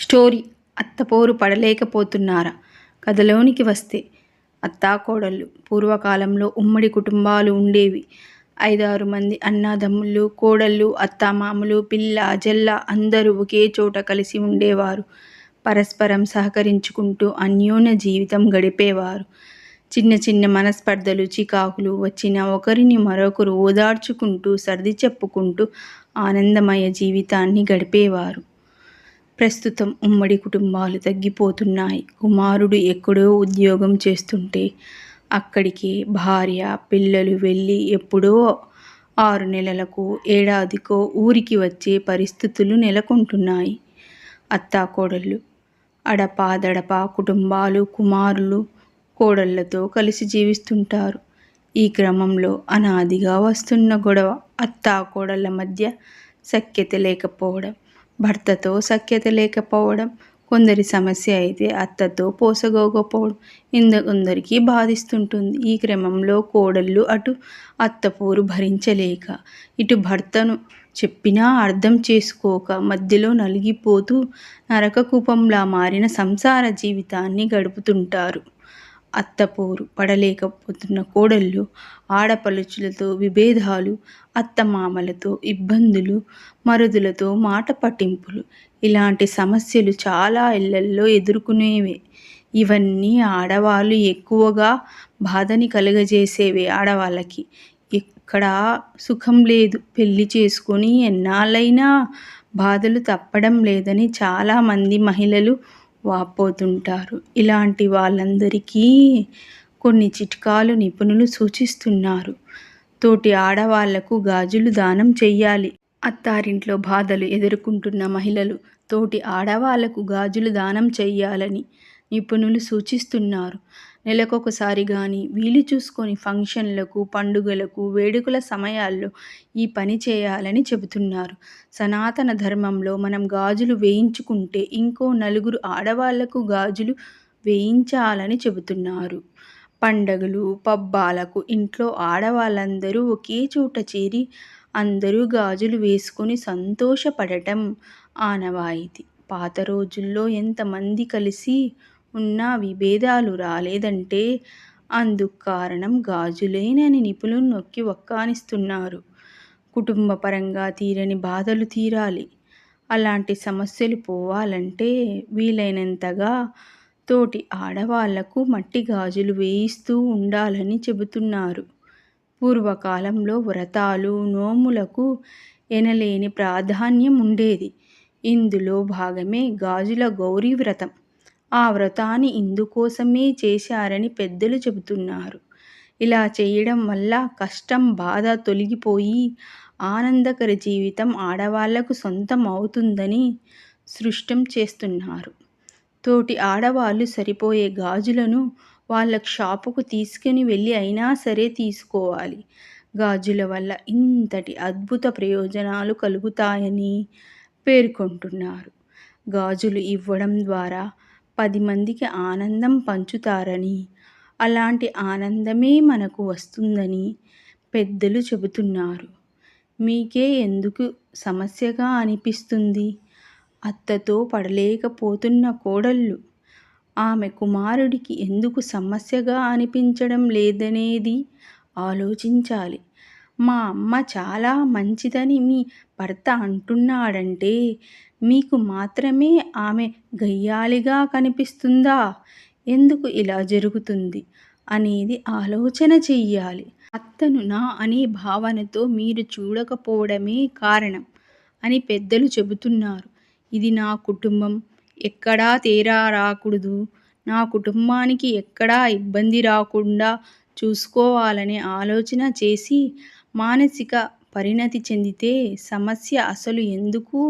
Story అత్తపోరు పడలేకపోతున్నారా? కథలోనికి వస్తే అత్తాకోడళ్ళు పూర్వకాలంలో ఉమ్మడి కుటుంబాలు ఉండేవి. ఐదారు మంది అన్నదమ్ముళ్ళు కోడళ్ళు అత్తామామలు పిల్ల జల్ల అందరూ ఒకే చోట కలిసి ఉండేవారు. పరస్పరం సహకరించుకుంటూ అన్యోన్య జీవితం గడిపేవారు. చిన్న చిన్న మనస్పర్ధలు చికాకులు వచ్చిన ఒకరిని మరొకరు ఓదార్చుకుంటూ సర్ది చెప్పుకుంటూ ఆనందమయ జీవితాన్ని గడిపేవారు. ప్రస్తుతం ఉమ్మడి కుటుంబాలు తగ్గిపోతున్నాయి. కుమారుడు ఎక్కడో ఉద్యోగం చేస్తుంటే అక్కడికి భార్య పిల్లలు వెళ్ళి ఎప్పుడో ఆరు నెలలకు ఏడాదికో ఊరికి వచ్చే పరిస్థితులు నెలకొంటున్నాయి. అత్తాకోడళ్ళు అడపాదడపా కుటుంబాలు కుమారులు కోడళ్ళతో కలిసి జీవిస్తుంటారు. ఈ క్రమంలో అనాదిగా వస్తున్న గొడవ అత్తా కోడళ్ళ మధ్య సఖ్యత లేకపోవడం భర్తతో సఖ్యత లేకపోవడం కొందరి సమస్య అయితే అత్తతో పోసగోకపోవడం ఇంద కొందరికి బాధిస్తుంటుంది. ఈ క్రమంలో కోడళ్ళు అటు అత్తపోరు భరించలేక ఇటు భర్తను చెప్పినా అర్థం చేసుకోక మధ్యలో నలిగిపోతూ నరక కూపంలా మారిన సంసార జీవితాన్ని గడుపుతుంటారు అత్తపోరు పడలేకపోతున్న కోడళ్ళు ఆడపలుచులతో విభేదాలు అత్తమామలతో ఇబ్బందులు మరుదులతో మాట పట్టింపులు. ఇలాంటి సమస్యలు చాలా ఇళ్ళల్లో ఎదుర్కొనేవే. ఇవన్నీ ఆడవాళ్ళు ఎక్కువగా బాధని కలుగజేసేవే ఆడవాళ్ళకి. ఇక్కడ సుఖం లేదు. పెళ్ళి చేసుకొని ఎన్నాళ్ళైనా బాధలు తప్పడం లేదని చాలామంది మహిళలు వాపోతుంటారు. ఇలాంటి వాళ్ళందరికీ కొన్ని చిట్కాలు నిపుణులు సూచిస్తున్నారు. తోటి ఆడవాళ్ళకు గాజులు దానం చెయ్యాలి. అత్తారింట్లో బాధలు ఎదుర్కొంటున్న మహిళలు తోటి ఆడవాళ్ళకు గాజులు దానం చెయ్యాలని నిపుణులు సూచిస్తున్నారు. నెలకొకసారి కానీ వీలు చూసుకొని ఫంక్షన్లకు పండుగలకు వేడుకల సమయాల్లో ఈ పని చేయాలని చెబుతున్నారు. సనాతన ధర్మంలో మనం గాజులు వేయించుకుంటే ఇంకో నలుగురు ఆడవాళ్ళకు గాజులు వేయించాలని చెబుతున్నారు. పండగలు పబ్బాలకు ఇంట్లో ఆడవాళ్ళందరూ ఒకే చోట చేరి అందరూ గాజులు వేసుకొని సంతోషపడటం ఆనవాయితీ. పాత రోజుల్లో ఎంతమంది కలిసి ఉన్నా విభేదాలు రాలేదంటే అందుకు కారణం గాజులేనని నిపుణులు నొక్కి వక్కానిస్తున్నారు. కుటుంబ పరంగా తీరని బాధలు తీరాలి. అలాంటి సమస్యలు పోవాలంటే వీలైనంతగా తోటి ఆడవాళ్ళకు మట్టి గాజులు వేయిస్తూ ఉండాలని చెబుతున్నారు. పూర్వకాలంలో వ్రతాలు నోములకు ఎనలేని ప్రాధాన్యం ఉండేది. ఇందులో భాగమే గాజుల గౌరీ వ్రతం. ఆ వ్రతాన్ని ఇందుకోసమే చేశారని పెద్దలు చెబుతున్నారు. ఇలా చేయడం వల్ల కష్టం బాధ తొలగిపోయి ఆనందకర జీవితం ఆడవాళ్ళకు సొంతం అవుతుందని సృష్టం చేస్తున్నారు. తోటి ఆడవాళ్ళు సరిపోయే గాజులను వాళ్ళ షాపుకు తీసుకుని వెళ్ళి అయినా సరే తీసుకోవాలి. గాజుల వల్ల ఇంతటి అద్భుత ప్రయోజనాలు కలుగుతాయని పేర్కొంటున్నారు. గాజులు ఇవ్వడం ద్వారా పది మందికి ఆనందం పంచుతారని అలాంటి ఆనందమే మనకు వస్తుందని పెద్దలు చెబుతున్నారు. మీకే ఎందుకు సమస్యగా అనిపిస్తుంది? అత్తతో పడలేకపోతున్న కోడళ్ళు. ఆమె కుమారుడికి ఎందుకు సమస్యగా అనిపించడం లేదనేది ఆలోచించాలి. మా అమ్మ చాలా మంచిదని మీ భర్త అంటున్నాడంటే మీకు మాత్రమే ఆమె గయ్యాళిగా కనిపిస్తుందా? ఎందుకు ఇలా జరుగుతుంది? అనేది ఆలోచన చెయ్యాలి. అత్తను నా అనే భావనతో మీరు చూడకపోవడమే కారణం అని పెద్దలు చెబుతున్నారు. ఇది నా కుటుంబం. ఎక్కడా తేడా రాకూడదు. నా కుటుంబానికి ఎక్కడా ఇబ్బంది రాకుండా చూసుకోవాలనే ఆలోచన చేసి మానసిక పరిణతి చెందితే సమస్య అసలు ఎందుకు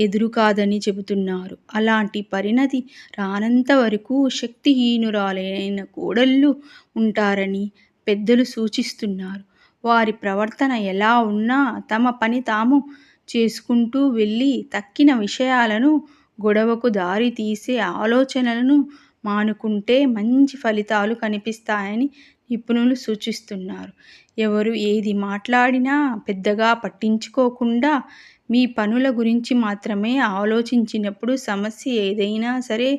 ఎదురుకాదని చెబుతున్నారు. అలాంటి పరిణతి రానంత వరకు శక్తిహీనురాలైన కోడళ్ళు ఉంటారని పెద్దలు సూచిస్తున్నారు. వారి ప్రవర్తన ఎలా ఉన్నా తమ పని తాము చేసుకుంటూ వెళ్ళి తక్కిన విషయాలను గొడవకు దారి తీసే ఆలోచనలను మానుకుంటే మంచి ఫలితాలు కనిపిస్తాయని నిపుణులు సూచిస్తున్నారు ఎవరు ఏది మాట్లాడినా పెద్దగా పట్టించుకోకుండా మీ పనుల గురించి మాత్రమే ఆలోచించినప్పుడు సమస్య ఏదైనా సరే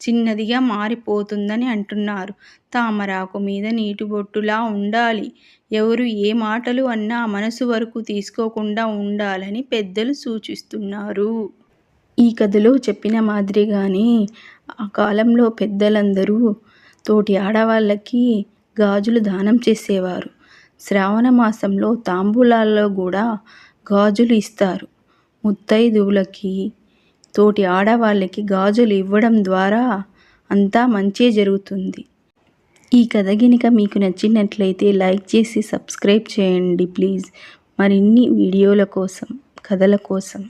చిన్నదిగా మారిపోతుందని అంటున్నారు. తామరాకు మీద నీటిబొట్టులా ఉండాలి. ఎవరు ఏ మాటలు అన్నా మనసు వరకు తీసుకోకుండా ఉండాలని పెద్దలు సూచిస్తున్నారు. ఈ కథలో చెప్పిన మాదిరిగానే ఆ కాలంలో పెద్దలందరూ తోటి ఆడవాళ్ళకి గాజులు దానం చేసేవారు. శ్రావణ మాసంలో తాంబూలాల్లో కూడా గాజులు ఇస్తారు. ముత్తైదువులకి తోటి ఆడవాళ్ళకి గాజులు ఇవ్వడం ద్వారా అంతా మంచే జరుగుతుంది. ఈ కథ గినక మీకు నచ్చినట్లయితే లైక్ చేసి సబ్స్క్రైబ్ చేయండి ప్లీజ్. మరిన్ని వీడియోల కోసం, కథల కోసం.